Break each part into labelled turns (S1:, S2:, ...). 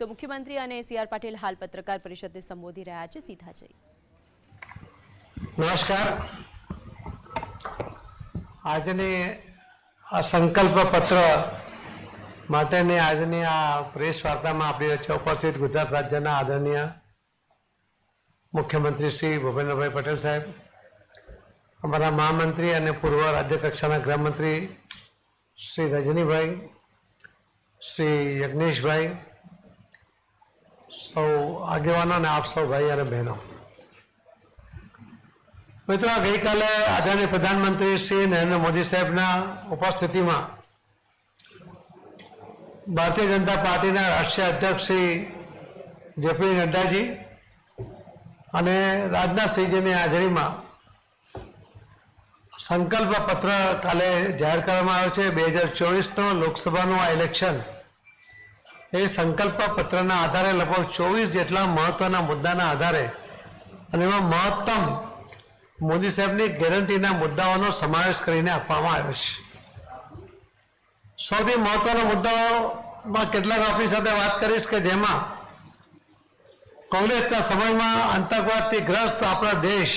S1: તો મુખ્યમંત્રી અને સી આર પાટીલ હાલ પત્રકાર પરિષદને સંબોધી રહ્યા છે. સીધા જઈ.
S2: નમસ્કાર. આજની આ સંકલ્પ પત્ર માટેની આજની આ પ્રેસ વાર્તામાં આપણી વચ્ચે ઉપસ્થિત ગુજરાત રાજ્યના આદરણીય મુખ્યમંત્રી શ્રી ભૂપેન્દ્રભાઈ પટેલ સાહેબ, અમારા મહામંત્રી અને પૂર્વ રાજ્ય કક્ષાના ગૃહમંત્રી શ્રી રજનીભાઈ, શ્રી યજ્ઞેશભાઈ સૌ આગેવાનો અને આપ સૌ ભાઈ અને બહેનો. મિત્રો, ગઈકાલે આદરણીય પ્રધાનમંત્રી શ્રી નરેન્દ્ર મોદી સાહેબના ઉપસ્થિતિમાં ભારતીય જનતા પાર્ટીના રાષ્ટ્રીય અધ્યક્ષ શ્રી જેપી નડ્ડાજી અને રાજનાથસિંહજીની હાજરીમાં સંકલ્પ પત્ર કાલે જાહેર કરવામાં આવ્યો છે. બે હજાર ચોવીસનો લોકસભાનું આ ઇલેક્શન એ સંકલ્પ પત્રના આધારે લગભગ ચોવીસ જેટલા મહત્વના મુદ્દાના આધારે અને એમાં મહત્તમ મોદી સાહેબની ગેરંટીના મુદ્દાઓનો સમાવેશ કરીને આપવામાં આવ્યો છે. સૌથી મહત્વના મુદ્દાઓમાં કેટલાક આપણી સાથે વાત કરીશ કે જેમાં કોંગ્રેસના સમયમાં આતંકવાદથી ગ્રસ્ત આપણા દેશ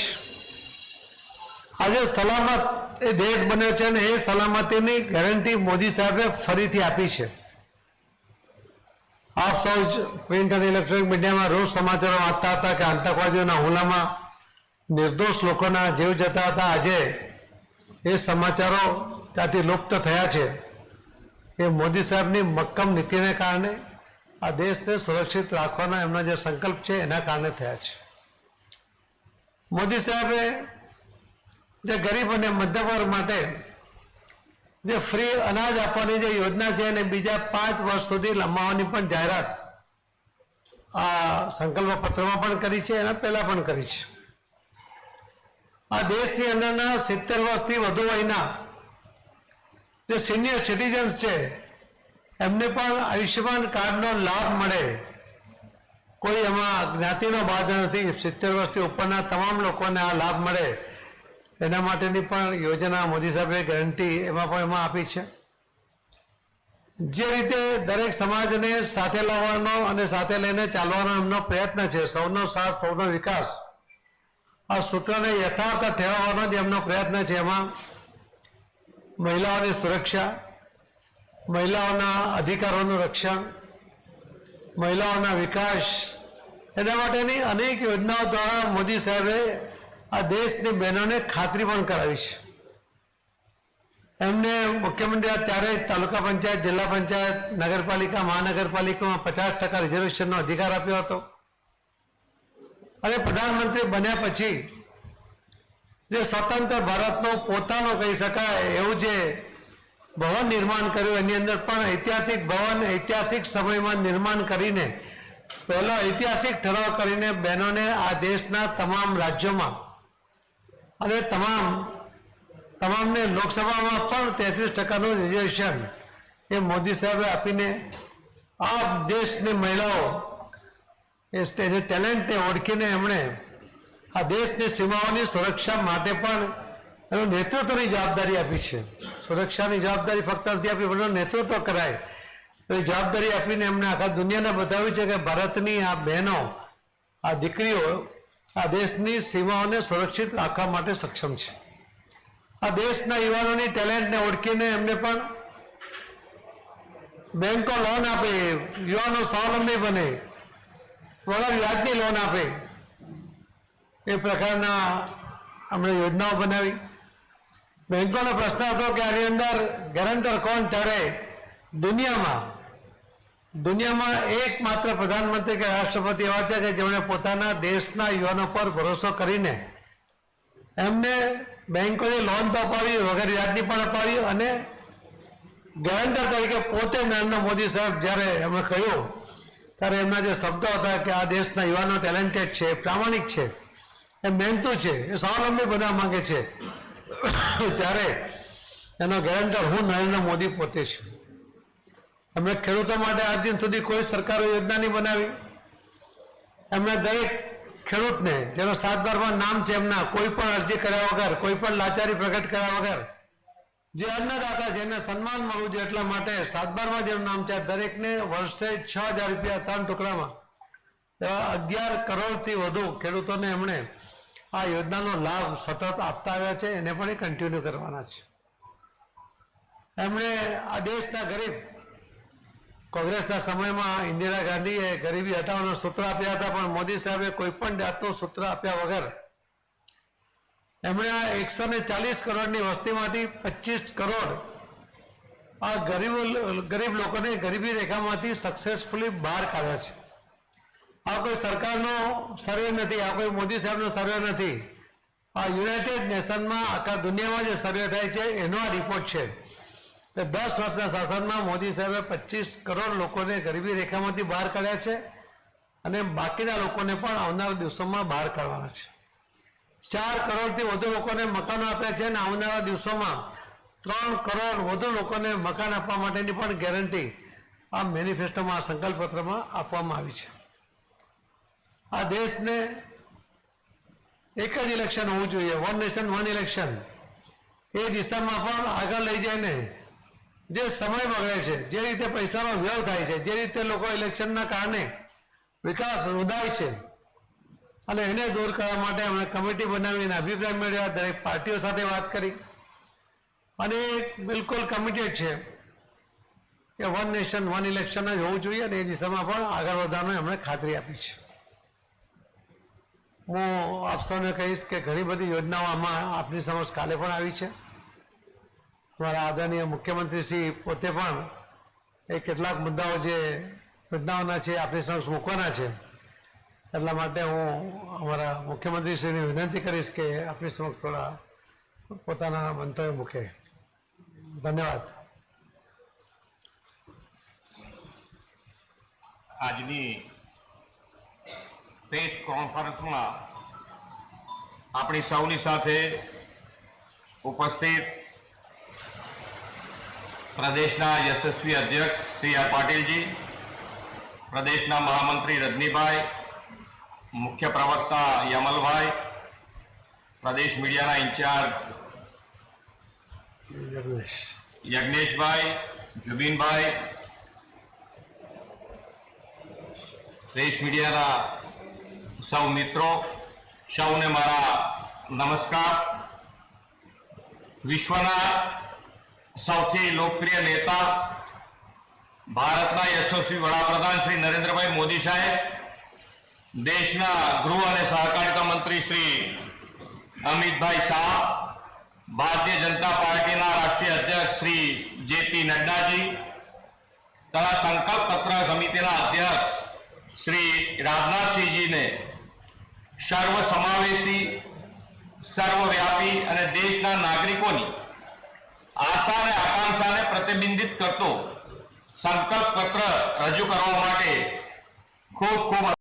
S2: આજે સલામત એ દેશ બન્યો છે અને એ સલામતીની ગેરંટી મોદી સાહેબે ફરીથી આપી છે. આપ સૌ પ્રિન્ટ અને ઇલેક્ટ્રોનિક મીડિયામાં રોજ સમાચારો વાંચતા હતા કે આતંકવાદીઓના હુમલામાં નિર્દોષ લોકોના જીવ જતા હતા. આજે એ સમાચારો ત્યાંથી લુપ્ત થયા છે. એ મોદી સાહેબની મક્કમ નીતિને કારણે આ દેશને સુરક્ષિત રાખવાનો એમનો જે સંકલ્પ છે એના કારણે થયા છે. મોદી સાહેબે જે ગરીબ અને મધ્યમ વર્ગ માટે જે ફ્રી અનાજ આપવાની જે યોજના છે અને બીજા પાંચ વર્ષ સુધી લંબાવવાની પણ જાહેરાત આ સંકલ્પ પત્રમાં પણ કરી છે, એના પહેલા પણ કરી છે. આ દેશની અંદરના સિત્તેર વર્ષથી વધુ વયના જે સિનિયર સિટીઝન્સ છે, એમને પણ આયુષ્યમાન કાર્ડનો લાભ મળે. કોઈ એમાં જ્ઞાતિનો બાધ નથી, સિત્તેર વર્ષથી ઉપરના તમામ લોકોને આ લાભ મળે. એના માટેની પણ યોજના મોદી સાહેબે ગેરંટી એમાં પણ એમાં આપી છે. જે રીતે દરેક સમાજને સાથે લાવવાનો અને સાથે લઈને ચાલવાનો એમનો પ્રયત્ન છે, સૌનો સાથ, સૌનો વિકાસ, આ સૂત્રને યથાર્થ ઠેરવવાનો જ એમનો પ્રયત્ન છે એમાં. મહિલાઓની સુરક્ષા, મહિલાઓના અધિકારોનું રક્ષણ, મહિલાઓના વિકાસ, એના માટેની અનેક યોજનાઓ દ્વારા મોદી સાહેબે આ દેશની બહેનોને ખાતરી પણ કરાવીશ. એમને મુખ્યમંત્રી ત્યારે તાલુકા પંચાયત, જિલ્લા પંચાયત, નગરપાલિકા, મહાનગરપાલિકામાં પચાસ ટકા રિઝર્વેશનનો અધિકાર આપ્યો હતો. અને પ્રધાનમંત્રી બન્યા પછી જે સ્વતંત્ર ભારતનો પોતાનો કહી શકાય એવું જે ભવન નિર્માણ કર્યું, એની અંદર પણ ઐતિહાસિક ભવન, ઐતિહાસિક સમયમાં નિર્માણ કરીને, પહેલો ઐતિહાસિક ઠરાવ કરીને બહેનોને આ દેશના તમામ રાજ્યોમાં અને તમામ, તમામને લોકસભામાં પણ તેત્રીસ ટકાનું રિઝર્વેશન એ મોદી સાહેબે આપીને આ દેશની મહિલાઓ, એ એની ટેલેન્ટને ઓળખીને એમણે આ દેશની સીમાઓની સુરક્ષા માટે પણ એનું નેતૃત્વની જવાબદારી આપી છે. સુરક્ષાની જવાબદારી ફક્ત નથી આપી પણ નેતૃત્વ કરાય. એ જવાબદારી આપીને એમણે આખા દુનિયાને બતાવ્યું છે કે ભારતની આ બહેનો, આ દીકરીઓ આ દેશની સીમાઓને સુરક્ષિત રાખવા માટે સક્ષમ છે. આ દેશના યુવાનોની ટેલેન્ટને ઓળખીને એમને પણ બેંકો લોન આપે, યુવાનો સ્વાવલંબી બને વગર વ્યાજની લોન આપે. એ પ્રકારના અમને યોજનાઓ બનાવી. બેંકોનો પ્રશ્ન હતો કે આની અંદર ગેરંટર કોણ ત્યારે દુનિયામાં? દુનિયામાં એકમાત્ર પ્રધાનમંત્રી કે રાષ્ટ્રપતિ એવા છે કે જેમણે પોતાના દેશના યુવાનો પર ભરોસો કરીને એમને બેંકોની લોન તો અપાવી, વગર વ્યાજની પણ અપાવી અને ગેરંટર તરીકે પોતે નરેન્દ્ર મોદી સાહેબ જ્યારે એમણે કહ્યું, ત્યારે એમના જે શબ્દો હતા કે આ દેશના યુવાનો ટેલેન્ટેડ છે, પ્રામાણિક છે, એ મહેનતું છે, એ સ્વાવલંબી બનવા માંગે છે, ત્યારે એનો ગેરંટર હું નરેન્દ્ર મોદી પોતે છું. એમણે ખેડૂતો માટે આજ દિન સુધી કોઈ સરકારે યોજના નહીં બનાવી. એમણે દરેક ખેડૂતને, જેનો સાત બારમાં નામ છે એમના, કોઈ પણ અરજી કર્યા વગર, કોઈ પણ લાચારી પ્રગટ કર્યા વગર, જે અન્નદાતા છે એને સન્માન મળવું જોઈએ એટલા માટે સાતબારમાં જેનું નામ છે દરેકને વર્ષે છ હજાર રૂપિયા ત્રણ ટુકડામાં. એવા અગિયાર કરોડથી વધુ ખેડૂતોને એમણે આ યોજનાનો લાભ સતત આપતા આવ્યા છે, એને પણ એ કન્ટિન્યુ કરવાના છે. એમણે આ દેશના ગરીબ કોંગ્રેસના સમયમાં ઇન્દિરા ગાંધીએ ગરીબી હટાવવાના સૂત્ર આપ્યા હતા, પણ મોદી સાહેબે કોઈ પણ જાતનું સૂત્ર આપ્યા વગર એમણે આ એકસો ને ચાલીસ કરોડની વસ્તીમાંથી પચીસ કરોડ આ ગરીબ ગરીબ લોકોને ગરીબી રેખામાંથી સક્સેસફુલી બહાર કાઢ્યા છે. આ કોઈ સરકારનો સર્વે નથી, આ કોઈ મોદી સાહેબનો સર્વે નથી. આ યુનાઇટેડ નેશનમાં આખા દુનિયામાં જે સર્વે થાય છે, એનો આ રિપોર્ટ છે. કે દસ વર્ષના શાસનમાં મોદી સાહેબે પચીસ કરોડ લોકોને ગરીબી રેખામાંથી બહાર કાઢ્યા છે અને બાકીના લોકોને પણ આવનારા દિવસોમાં બહાર કાઢવાના છે. ચાર કરોડથી વધુ લોકોને મકાનો આપ્યા છે અને આવનારા દિવસોમાં ત્રણ કરોડ વધુ લોકોને મકાન આપવા માટેની પણ ગેરંટી આ મેનિફેસ્ટોમાં, આ સંકલ્પપત્રમાં આપવામાં આવી છે. આ દેશને એક જ ઇલેક્શન હોવું જોઈએ વન નેશન વન ઇલેક્શન એ દિશામાં પણ આગળ લઈ જઈને જે સમય બગડે છે, જે રીતે પૈસાનો વ્યય થાય છે, જે રીતે લોકો ઇલેક્શનના કારણે વિકાસ રૂદાય છે. અને એને દૂર કરવા માટે અમે કમિટી બનાવીને અભિપ્રાય મેળવ્યા, દરેક પાર્ટીઓ સાથે વાત કરી. અને બિલકુલ કમિટેડ છે કે વન નેશન વન ઇલેક્શન જ હોવું જોઈએ અને એ દિશામાં પણ આગળ વધવાનું એમણે ખાતરી આપી છે. હું આપ સૌને કહીશ કે ઘણી બધી યોજનાઓ આમાં આપની સમક્ષ કાલે પણ આવી છે. અમારા આદરણીય મુખ્યમંત્રી શ્રી પોતે પણ એ કેટલાક મુદ્દાઓ જે યોજનાઓના છે, આપણી સમક્ષ મૂકવાના છે. એટલા માટે હું અમારા મુખ્યમંત્રીશ્રીને વિનંતી કરીશ કે આપણી સમક્ષ થોડા પોતાના મંતવ્ય મૂકે. ધન્યવાદ.
S3: આજની પ્રેસ કોન્ફરન્સમાં આપણી સૌની સાથે ઉપસ્થિત પ્રદેશના યશસ્વી અધ્યક્ષ શ્રી આર પાટીલજી પ્રદેશના મહામંત્રી રજનીભાઈ મુખ્ય પ્રવક્તા યમલભાઈ પ્રદેશ મીડિયાના ઇન્ચાર્જ યજ્ઞેશભાઈ જુબીનભાઈ દેશ મીડિયાના સૌ મિત્રો સૌને મારા નમસ્કાર. વિશ્વના સૌથી લોકપ્રિય નેતા ભારતના યશસ્વી વડાપ્રધાન શ્રી નરેન્દ્રભાઈ મોદી સાહેબ, દેશના ગૃહ અને સહકારિતા મંત્રી શ્રી અમિતભાઈ શાહ, ભારતીય જનતા પાર્ટીના રાષ્ટ્રીય અધ્યક્ષ શ્રી જેપી નડ્ડાજી, તથા સંકલ્પ પત્ર સમિતિના અધ્યક્ષ શ્રી રાજનાથસિંહજીને સર્વ સમાવેશી સર્વવ્યાપી અને દેશના નાગરિકોની આશા અને આકાંક્ષાને પ્રતિબિંબિત કરતો સંકલ્પ પત્ર રજૂ કરવા માટે ખૂબ ખૂબ